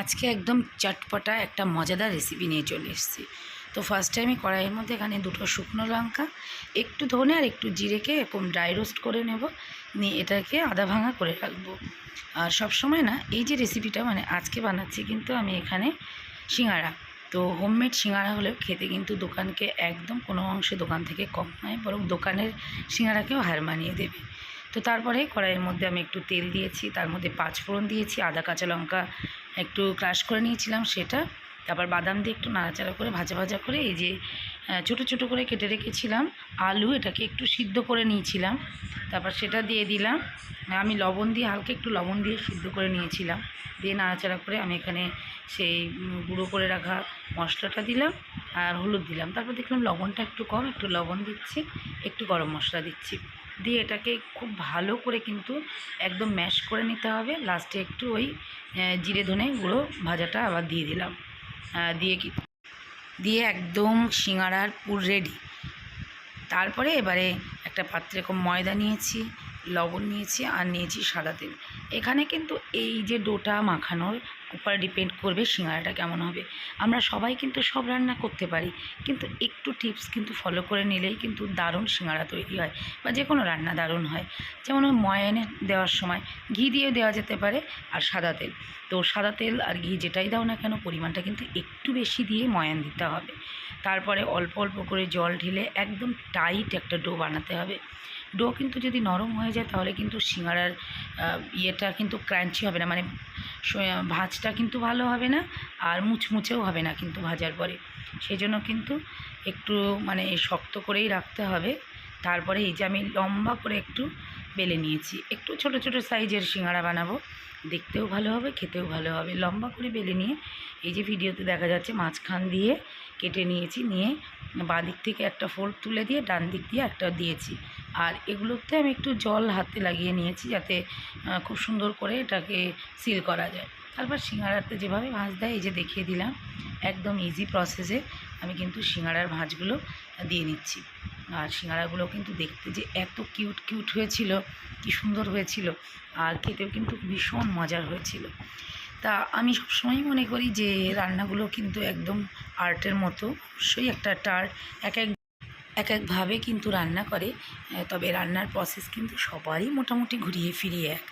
আজকে একদম চটপটা একটা মজাদার রেসিপি নিয়ে চলে এসেছি। তো ফার্স্টে আমি কড়াইয়ের মধ্যে এখানে দুটো শুকনো লঙ্কা, একটু ধনে আর একটু জিরেকে এরকম ড্রাই রোস্ট করে নেব। নিয়ে এটাকে আদা ভাঙা করে রাখব। আর সব সময় না, এই যে রেসিপিটা মানে আজকে বানাচ্ছি কিন্তু আমি এখানে সিঙ্গারা তো হোমমেড সিঙ্গারা হলেও খেতে কিন্তু দোকানকে একদম কোনো অংশে দোকান থেকে কম নয়, বরং দোকানের সিঙ্গারাকেও হার মানিয়ে দেবে। তো তারপরে কড়াইয়ের মধ্যে আমি একটু তেল দিয়েছি, তার মধ্যে পাঁচ ফোড়ন দিয়েছি, আদা, কাঁচা লঙ্কা একটু ক্রাশ করে নিয়েছিলাম সেটা, তারপর বাদাম দিয়ে একটু নাড়াচাড়া করে ভাজা ভাজা করে এই যে ছোটো ছোটো করে কেটে রেখেছিলাম, আলু এটাকে একটু সিদ্ধ করে নিয়েছিলাম, তারপর সেটা দিয়ে দিলাম, আমি লবণ দিয়ে হালকা একটু লবণ দিয়ে সিদ্ধ করে নিয়েছিলাম, দিয়ে নাড়াচাড়া করে আমি এখানে সেই গুঁড়ো করে রাখা মশলাটা দিলাম আর হলুদ দিলাম, তারপর দেখলাম লবণটা একটু কম, একটু লবণ দিচ্ছি, একটু গরম মশলা দিচ্ছি। দিয়ে এটাকে খুব ভালো করে কিন্তু একদম ম্যাশ করে নিতে হবে। লাস্টে একটু ওই জিরে ধনে গুঁড়ো ভাজাটা আবার দিয়ে দিলাম। দিয়ে কি, দিয়ে একদম সিঙ্গারার পুর রেডি তারপরে এবারে একটা পাত্রে এরকম ময়দা নিয়েছি। লবণ নিয়েছি আর নিয়েছি সাদা তেল। এখানে কিন্তু এই যে ডোটা মাখানোর উপর ডিপেন্ড করবে সিঙ্গারাটা কেমন হবে। আমরা সবাই কিন্তু সব রান্না করতে পারি, কিন্তু একটু টিপস কিন্তু ফলো করে নিলেই কিন্তু দারুণ সিঙ্গারা তৈরি হয় বা যে কোনো রান্না দারুণ হয়। যেমন ময়ানে দেওয়ার সময় ঘি দিয়েও দেওয়া যেতে পারে আর সাদা তেল। তো সাদা তেল আর ঘি যেটাই দাও না কেন পরিমাণটা কিন্তু একটু বেশি দিয়ে ময়ান দিতে হবে। তারপরে অল্প অল্প করে জল ঢেলে একদম টাইট একটা ডো বানাতে হবে। ডো কিন্তু যদি নরম হয়ে যায়, তাহলে কিন্তু সিঙ্গারার ইয়েটা কিন্তু ক্রাঞ্চি হবে না। মানে ভাজটা কিন্তু ভালো হবে না, আর মুচমুচেও হবে না কিন্তু ভাজার পরে। সেই জন্য কিন্তু একটু মানে শক্ত করেই রাখতে হবে। তারপরে এই যে আমি লম্বা করে একটু বেলে নিয়েছি। একটু ছোট ছোট সাইজের সিঙ্গারা বানাবো। দেখতেও ভালো হবে, খেতেও ভালো হবে। লম্বা করে বেলে নিয়ে এই যে ভিডিওতে দেখা যাচ্ছে, মাঝখান দিয়ে কেটে নিয়েছি। নিয়ে বাঁ দিক থেকে একটা ফোল্ড তুলে দিয়ে ডান দিক দিয়ে একটা দিয়েছি। আর এগুলোতে আমি একটু জল হাতে লাগিয়ে নিয়েছি যাতে খুব সুন্দর করে এটাকে সিল করা যায়। তারপর সিঙ্গারাতে যেভাবে ভাঁজ দেয়, এই যে দেখিয়ে দিলাম, একদম ইজি প্রসেসে আমি কিন্তু সিঙ্গারার ভাঁজগুলো দিয়ে নিচ্ছি। আর সিঙ্গারাগুলো কিন্তু দেখতে যে এত কিউট কিউট হয়েছিল, কি সুন্দর হয়েছিল, আর খেতেও কিন্তু ভীষণ মজার হয়েছিল। তা আমি সবসময় মনে করি যে রান্নাগুলো কিন্তু একদম আর্টের মতো, অবশ্যই একটা টার্ট এক এক এক একভাবে কিন্তু রান্না করে তবে রান্নার প্রসেস কিন্তু সবারই মোটামুটি ঘুরিয়ে ফিরিয়ে এক।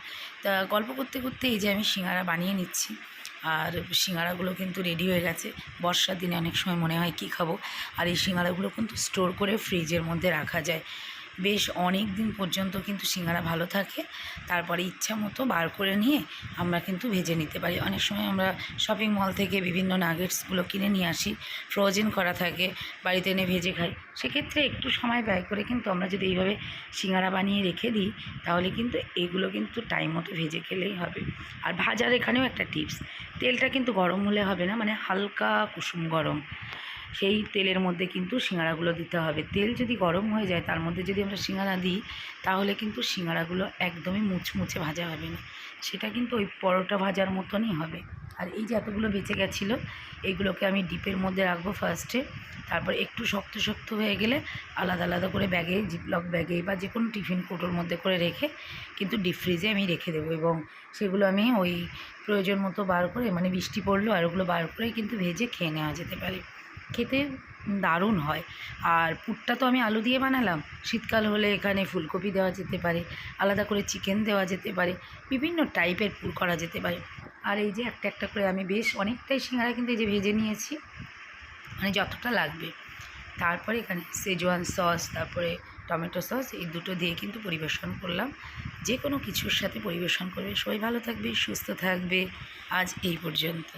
তা গল্প করতে করতে এই যে আমি সিঙ্গারা বানিয়ে নিচ্ছি, আর সিঙ্গারাগুলো কিন্তু রেডি হয়ে গেছে। বর্ষার দিনে অনেক সময় মনে হয় কী খাব? আর এই সিঙ্গারাগুলো কিন্তু স্টোর করে ফ্রিজের মধ্যে রাখা যায়। বেশ অনেক দিন পর্যন্ত কিন্তু সিঙ্গারা ভালো থাকে। তারপরে ইচ্ছা মতো বার করে নিয়ে আমরা কিন্তু ভেজে নিতে পারি। অনেক সময় আমরা শপিং মল থেকে বিভিন্ন নাগেটসগুলো কিনে নিয়ে আসি। ফ্রোজেন করা থাকে, বাড়িতে এনে ভেজে খাই। সেক্ষেত্রে একটু সময় ব্যয় করে কিন্তু আমরা যদি এইভাবে সিঙ্গারা বানিয়ে রেখে দিই, তাহলে কিন্তু এগুলো কিন্তু টাইম মতো ভেজে খেলেই হবে। আর ভাজার এখানেও একটা টিপস তেলটা কিন্তু গরম হলে হবে না মানে হালকা কুসুম গরম। সেই তেলের মধ্যে কিন্তু সিঙ্গারাগুলো দিতে হবে। তেল যদি গরম হয়ে যায়, তার মধ্যে যদি আমরা সিঙ্গারা দিই, তাহলে কিন্তু সিঙ্গারাগুলো একদমই মুচমুচে ভাজা হবে না। সেটা কিন্তু ওই পরোটা ভাজার মতনই হবে। আর এই যে এতগুলো বেঁচে গেছিল এইগুলোকে আমি ডিপের মধ্যে রাখব ফার্স্টে। তারপর একটু শক্ত শক্ত হয়ে গেলে আলাদা আলাদা করে ব্যাগে, জিপলক ব্যাগে বা যে কোনো টিফিন কোটোর মধ্যে করে রেখে কিন্তু ডিপ ফ্রিজে আমি রেখে দেবো এবং সেগুলো আমি ওই প্রয়োজন মতো বার করে মানে বৃষ্টি পড়ল আর ওগুলো বার করে কিন্তু ভেজে খেয়ে নেওয়া যেতে পারে। খেতে দারুণ হয়। আর পুরটা তো আমি আলু দিয়ে বানালাম। শীতকাল হলে এখানে ফুলকপি দেওয়া যেতে পারে, আলাদা করে চিকেন দেওয়া যেতে পারে, বিভিন্ন টাইপের পুর করা যেতে পারে। আর এই যে একটা একটা করে আমি বেশ অনেকটাই সিঙ্গারা কিন্তু এই যে ভেজে নিয়েছি মানে যতটা লাগবে। তারপরে এখানে সেজওয়ান সস তারপরে টমেটো সস এই দুটো দিয়ে কিন্তু পরিবেশন করলাম। যে কোনো কিছুর সাথে পরিবেশন করবে। সবাই ভালো থাকবে, সুস্থ থাকবে। আজ এই পর্যন্ত।